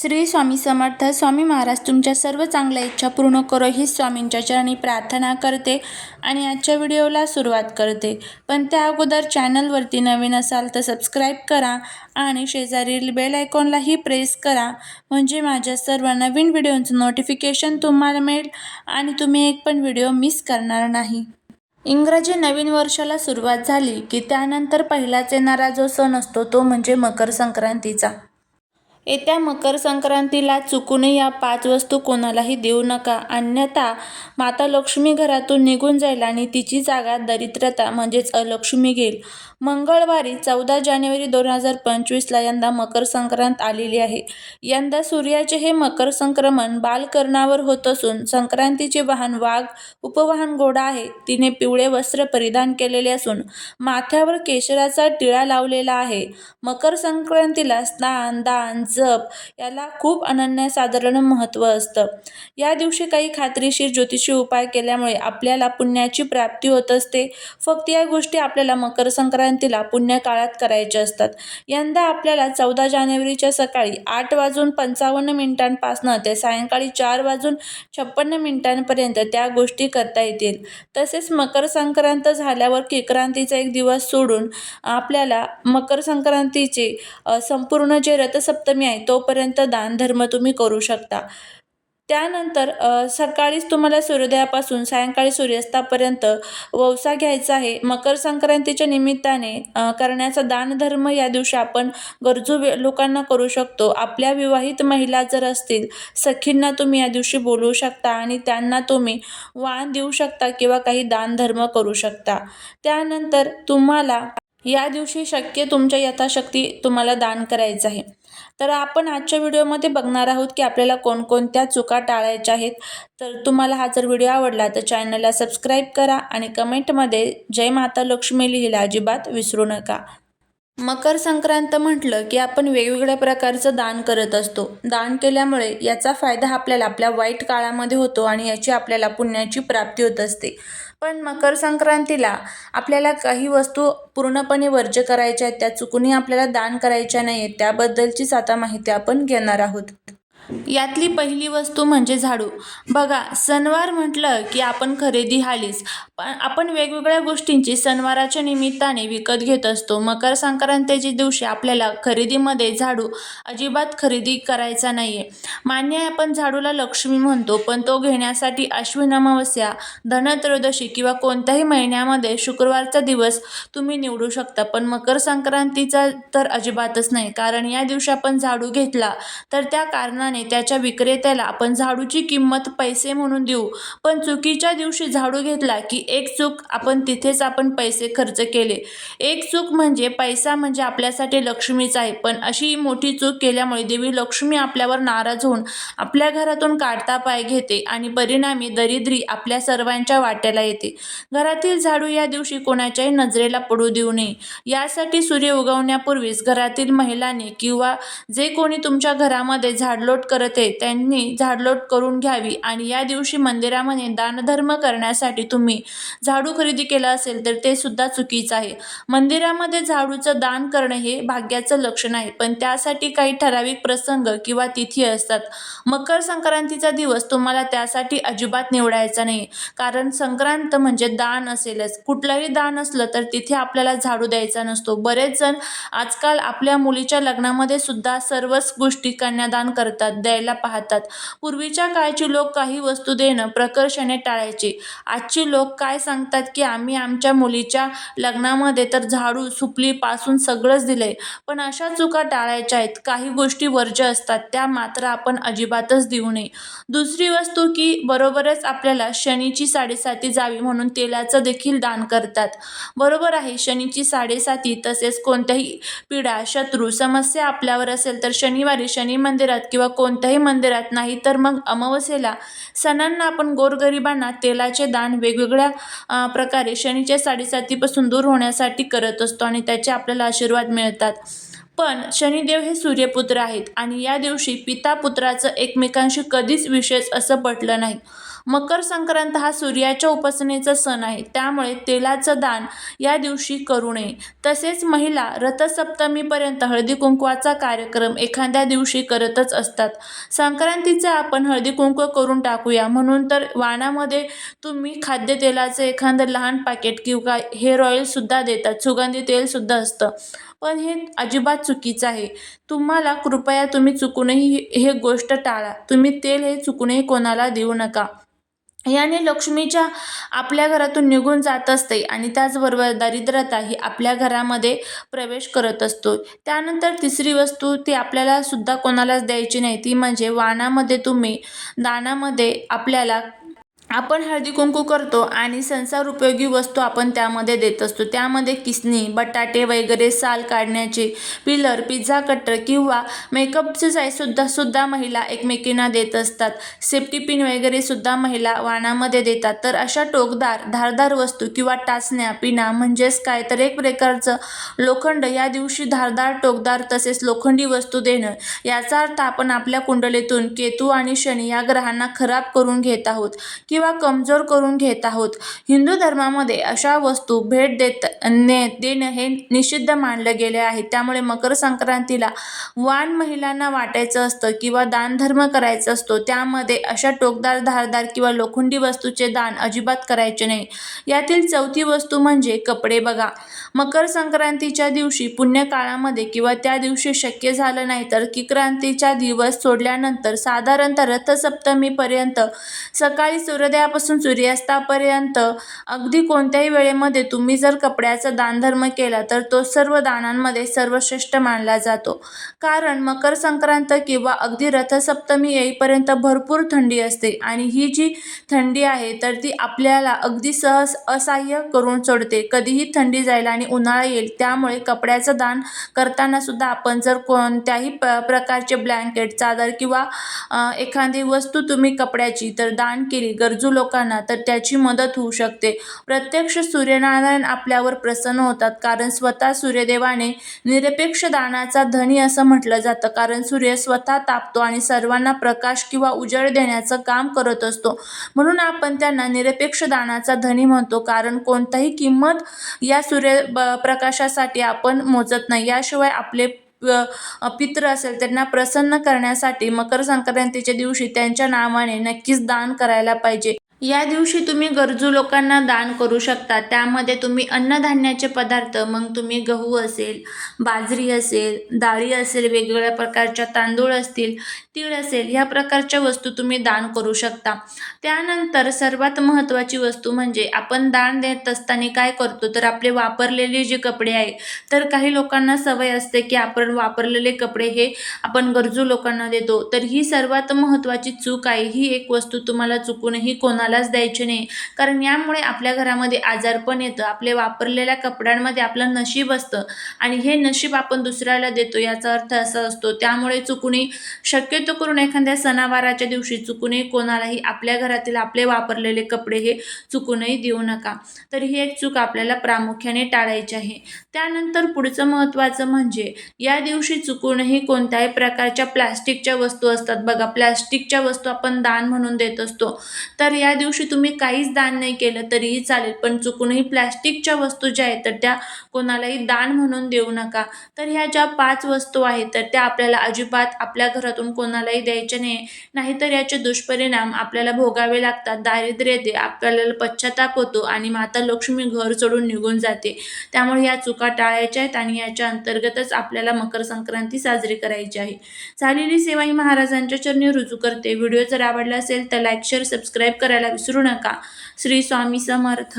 श्री स्वामी समर्थ स्वामी महाराज तुमच्या सर्व चांगल्या इच्छा पूर्ण करो ही स्वामींच्या चरणी प्रार्थना करते आणि आजच्या व्हिडिओला सुरुवात करते. पण त्या अगोदर चॅनलवरती नवीन असाल तर सबस्क्राईब करा आणि शेजारील बेल आयकॉनलाही प्रेस करा. म्हणजे माझ्या सर्व नवीन व्हिडिओंचं नोटिफिकेशन तुम्हाला मिळेल आणि तुम्ही एक पण व्हिडिओ मिस करणार नाही. इंग्रजी नवीन वर्षाला सुरुवात झाली की त्यानंतर पहिलाच येणारा जो सण असतो तो म्हणजे मकर संक्रांतीचा. येत्या मकर संक्रांतीला चुकूनही या पाच वस्तू कोणालाही देऊ नका. अन्यथा माता लक्ष्मी घरातून निघून जाईल आणि तिची जागा दरिद्रता म्हणजेच अलक्ष्मी घेईल. मंगळवारी चौदा जानेवारी दोन हजार पंचवीसला यंदा मकर संक्रांत आलेली आहे. यंदा सूर्याचे हे मकर संक्रमण बालकर्णावर होत असून संक्रांतीचे वाहन वाघ उपवाहन घोडा आहे. तिने पिवळे वस्त्र परिधान केलेले असून माथ्यावर केशराचा टिळा लावलेला आहे. मकर संक्रांतीला स्नान दान जप याला खूप अनन्यसाधारण महत्त्व असतं. या दिवशी काही खात्रीशीर ज्योतिषी उपाय केल्यामुळे आपल्याला पुण्याची प्राप्ती होत असते. फक्त या गोष्टी आपल्याला मकर संक्रांतीला पुण्य काळात करायच्या असतात. यंदा आपल्याला चौदा जानेवारीच्या सकाळी आठ वाजून पंचावन्न मिनिटांपासनं ते सायंकाळी चार वाजून छप्पन्न मिनिटांपर्यंत त्या गोष्टी करता येतील. तसेच मकर संक्रांत झाल्यावर किक्रांतीचा एक दिवस सोडून आपल्याला मकर संक्रांतीचे संपूर्ण जे रथसप्तमी आहे तोपर्यंत दानधर्म तुम्ही करू शकता. त्यानंतर सकाळीच तुम्हाला सूर्योदयापासून सायंकाळी सूर्यास्तापर्यंत ववसा घ्यायचा आहे. मकर संक्रांतीच्या निमित्ताने करण्याचा दानधर्म या दिवशी आपण गरजू वे- लोकांना करू शकतो. आपल्या विवाहित महिला जर असतील सखींना तुम्ही या दिवशी बोलवू शकता आणि त्यांना तुम्ही वाण देऊ शकता किंवा काही दानधर्म करू शकता. त्यानंतर तुम्हाला या दिवशी शक्य तुमच्या यथाशक्ती तुम्हाला दान करायचं आहे. तर आपण आजच्या व्हिडिओमध्ये बघणार आहोत की आपल्याला कोणकोणत्या चुका टाळायच्या आहेत. तर तुम्हाला हा जर व्हिडिओ आवडला तर चॅनलला सबस्क्राईब करा आणि कमेंटमध्ये जय माता लक्ष्मी लिहिला अजिबात विसरू नका. मकर संक्रांत म्हटलं की आपण वेगवेगळ्या प्रकारचं दान करत असतो. दान केल्यामुळे याचा फायदा आपल्याला आपल्या वाईट काळामध्ये होतो आणि याची आपल्याला पुण्याची प्राप्ती होत असते. पण मकर संक्रांतीला आपल्याला काही वस्तू पूर्णपणे वर्ज्य करायच्या आहेत त्या चुकूनही आपल्याला दान करायच्या नाही आहेत त्याबद्दलचीच आता माहिती आपण घेणार आहोत. यातली पहिली वस्तू म्हणजे झाडू. बघा सणवार म्हटलं की आपण खरेदी हालीच. पण आपण वेगवेगळ्या गोष्टींची सणवाराच्या निमित्ताने विकत घेत असतो. मकर संक्रांतीच्या दिवशी आपल्याला खरेदीमध्ये झाडू अजिबात खरेदी करायचा नाही आहे मान्य आहे आपण झाडूला लक्ष्मी म्हणतो पण तो घेण्यासाठी अश्विन अमावस्या धनत्रयोदशी किंवा कोणत्याही महिन्यामध्ये शुक्रवारचा दिवस तुम्ही निवडू शकता. पण मकर संक्रांतीचा तर अजिबातच नाही. कारण या दिवशी आपण झाडू घेतला तर त्या कारणाने त्याच्या विक्रेत्याला आपण झाडूची किंमत पैसे म्हणून देऊ. पण चुकीच्या दिवशी झाडू घेतला की एक चूक आपण तिथेच आपण पैसे खर्च केले. एक चूक म्हणजे पैसा म्हणजे आपल्यासाठी लक्ष्मीच आहे. पण अशी मोठी चूक केल्यामुळे देवी लक्ष्मी आपल्यावर नाराज होऊन आपल्या घरातून काढता पाय घेते आणि परिणामी दरिद्री आपल्या सर्वांच्या वाट्याला येते. घरातील झाडू या दिवशी कोणाच्याही नजरेला पडू देऊ नये. यासाठी सूर्य उगवण्यापूर्वीच घरातील महिलांनी किंवा जे कोणी तुमच्या घरामध्ये झाडलोट झाडलोट करते त्यांनी झाडलोट करून घ्यावी आणि या दिवशी मंदिरामध्ये दानधर्म करण्यासाठी तुम्ही झाडू खरेदी केला असेल तर ते सुद्धा चुकीचं आहे. मंदिरामध्ये झाडूचं दान करणं हे भाग्याचं लक्षण आहे पण त्यासाठी काही ठराविक प्रसंग किंवा तिथी असतात. मकर संक्रांतीचा दिवस तुम्हाला त्यासाठी अजिबात निवडायचा नाही कारण संक्रांत म्हणजे दान असेलच. कुठलंही दान असलं तर तिथे आपल्याला झाडू द्यायचा नसतो. बरेच जण आजकाल आपल्या मुलीच्या लग्नामध्ये सुद्धा सर्वच गोष्टी कन्यादान करतात. द्यायला पाहतात. पूर्वीच्या काळची लोक काही वस्तू देणं प्रकर्षाने टाळायचे. आजची लोक काय सांगतात की आम्ही आमच्या मुलीच्या लग्नामध्ये तर झाडू सुपलीपासून सगळंच दिलंय पण अशा चुका टाळायच्या आहेत. काही गोष्टी वर्ज्य असतात त्या मात्र आपण अजिबातच देऊ नये. दुसरी वस्तू की बरोबरच आपल्याला शनीची साडेसाती जावी म्हणून तेलाचं देखील दान करतात. बरोबर आहे शनीची साडेसाती तसेच कोणत्याही पिढा शत्रू समस्या आपल्यावर असेल तर शनिवारी शनी मंदिरात किंवा कोणत्याही मंदिरात नाही तर मग अमावस्येला सणांना आपण गोरगरिबांना तेलाचे दान वेगवेगळ्या प्रकारे शनीच्या साडेसातीपासून दूर होण्यासाठी करत असतो आणि त्याचे आपल्याला आशीर्वाद मिळतात. पण शनिदेव हे सूर्यपुत्र आहेत आणि या दिवशी पिता पुत्राचं एकमेकांशी कधीच विशेष असं पटलं नाही. मकर संक्रांत हा सूर्याच्या उपासनेचा सण आहे. त्यामुळे तेलाचं दान या दिवशी करू नये. तसेच महिला रथसप्तमीपर्यंत हळदी कुंकवाचा कार्यक्रम एखाद्या दिवशी करतच असतात. संक्रांतीचा आपण हळदी कुंकू करून टाकूया. म्हणून तर वाणामध्ये तुम्ही खाद्यतेलाचं एखादं लहान पाकिट किंवा हेअर ऑइलसुद्धा देतात. सुगंधी तेलसुद्धा असतं. पण हे अजिबात चुकीचं आहे. तुम्हाला कृपया तुम्ही चुकूनही हे गोष्ट टाळा. तुम्ही तेल हे चुकूनही कोणाला देऊ नका. याने लक्ष्मीच्या आपल्या घरातून निघून जात असते आणि त्याचबरोबर दरिद्रता ही आपल्या घरामध्ये प्रवेश करत असतो. त्यानंतर तिसरी वस्तू ती आपल्याला सुद्धा कोणालाच द्यायची नाही. ती म्हणजे वाणामध्ये तुम्ही दानामध्ये आपल्याला आपण हळदी कुंकू करतो आणि संसार उपयोगी वस्तू आपण त्यामध्ये देत असतो. त्यामध्ये किसनी बटाटे वगैरे साल काढण्याचे पिलर पिझ्झा कटर किंवा मेकअपचे साईजसुद्धा सुद्धा महिला एकमेकींना देत असतात. सेफ्टी पिन वगैरे सुद्धा महिला वाणामध्ये देतात. तर अशा टोकदार धारदार वस्तू किंवा टाचण्या पिना म्हणजेच काय? तर एक प्रकारचं लोखंड या दिवशी धारदार टोकदार तसेच लोखंडी वस्तू देणं. याचा अर्थ आपण आपल्या कुंडलीतून केतू आणि शनी या ग्रहांना खराब करून घेत आहोत. किंवा किंवा कमजोर करून घेत आहोत. हिंदू धर्मामध्ये अशा वस्तू भेट देत ने देणं हे निषिद्ध मानलं गेले आहे. त्यामुळे मकर संक्रांतीला वाण महिलांना वाटायचं असतं किंवा दानधर्म करायचा असतो. त्यामध्ये अशा टोकदार धारदार किंवा लोखंडी वस्तूचे दान अजिबात करायचे नाही. यातील चौथी वस्तू म्हणजे कपडे बघा. मकर संक्रांतीच्या दिवशी पुण्यकाळामध्ये किंवा त्या दिवशी शक्य झालं नाही तर किक्रांतीच्या दिवस सोडल्यानंतर साधारणतः रथसप्तमीपर्यंत सकाळी सूर्योदयापासून सूर्यास्तापर्यंत अगदी कोणत्याही वेळेमध्ये तुम्ही जर कपड्याचा दानधर्म केला तर तो सर्व दानांमध्ये सर्वश्रेष्ठ मानला जातो. कारण मकर संक्रांत किंवा अगदी रथसप्तमी येईपर्यंत भरपूर थंडी असते आणि ही जी थंडी आहे तर ती आपल्याला अगदी सहज असह्य करून सोडते. कधीही थंडी जाईल आणि उन्हाळा येईल त्यामुळे कपड्याचं दान करताना सुद्धा आपण जर कोणत्याही प प्रकारचे ब्लँकेट चादर किंवा एखादी वस्तू तुम्ही कपड्याची तर दान केली गरजू लोकांना तर त्याची मदत होऊ शकते. प्रत्यक्ष सूर्यनारायण आपल्यावर प्रसन्न होतात कारण स्वतः सूर्यदेवाने निरपेक्ष दानाचा धनी असं म्हटलं जातं. कारण सूर्य स्वतः तापतो आणि सर्वांना प्रकाश किंवा उजळ देण्याचं काम करत असतो. म्हणून आपण त्यांना निरपेक्ष दानाचा धनी म्हणतो कारण कोणताही किंमत या सूर्य ब प्रकाशासाठी आपण मोजत नाही. याशिवाय आपले पित्र असेल त्यांना प्रसन्न करण्यासाठी मकर संक्रांतीच्या दिवशी त्यांच्या नावाने नक्कीच दान करायला पाहिजे. या दिवशी तुम्ही गरजू लोकांना दान करू शकता. त्यामध्ये तुम्ही अन्नधान्याचे पदार्थ मग तुम्ही गहू असेल बाजरी असेल डाळी असेल वेगवेगळ्या प्रकारच्या तांदूळ असतील तीळ असेल ह्या प्रकारच्या वस्तू तुम्ही दान करू शकता. त्यानंतर सर्वात महत्त्वाची वस्तू म्हणजे आपण दान देत असताना काय करतो? तर आपले वापरलेले जे कपडे आहे तर काही लोकांना सवय असते की आपण वापरलेले कपडे हे आपण गरजू लोकांना देतो. तर ही सर्वात महत्त्वाची चूक आहे. ही एक वस्तू तुम्हाला चुकूनही कोणालाच द्यायचे नाही. कारण यामुळे आपल्या घरामध्ये आजारपण येतं. आपले वापरलेल्या कपड्यांमध्ये आपलं नशीब असतं. आणि हे नशीब आपण दुसऱ्याला देतो याचा अर्थ असा असतो. त्यामुळे चुकूनही शक्यतो करून एखाद्या सणावाराच्या दिवशी चुकूनही कोणालाही आपल्या घरातील आपले वापरलेले कपडे हे चुकूनही देऊ नका. तर ही एक चूक आपल्याला प्रामुख्याने टाळायची आहे. त्यानंतर पुढचं महत्त्वाचं म्हणजे या दिवशी चुकूनही कोणत्याही प्रकारच्या प्लास्टिकच्या वस्तू असतात. बघा प्लास्टिकच्या वस्तू आपण दान म्हणून देत असतो. तर या दिवशी तुम्ही काहीच दान नाही केलं तरीही चालेल पण चुकूनही प्लॅस्टिकच्या वस्तू ज्या आहेत तर त्या कोणालाही दान म्हणून देऊ नका. तर ह्या ज्या पाच वस्तू आहेत तर त्या आपल्याला अजिबात आपल्या घरातून कोणालाही द्यायच्या नाही. नाहीतर याचे दुष्परिणाम आपल्याला भोगावे लागतात दारिद्र्य येते आपल्याला पश्चाताप होतो आणि माता लक्ष्मी घर सोडून निघून जाते. त्यामुळे ह्या चुका टाळायच्या आहेत आणि याच्या अंतर्गतच आपल्याला मकर संक्रांती साजरी करायची आहे. झालेली सेवा ही महाराजांच्या चरणी रुजू करते. व्हिडिओ जर आवडला असेल तर लाईक शेअर सबस्क्राईब करायला विसरू नका. श्री स्वामी समर्थ.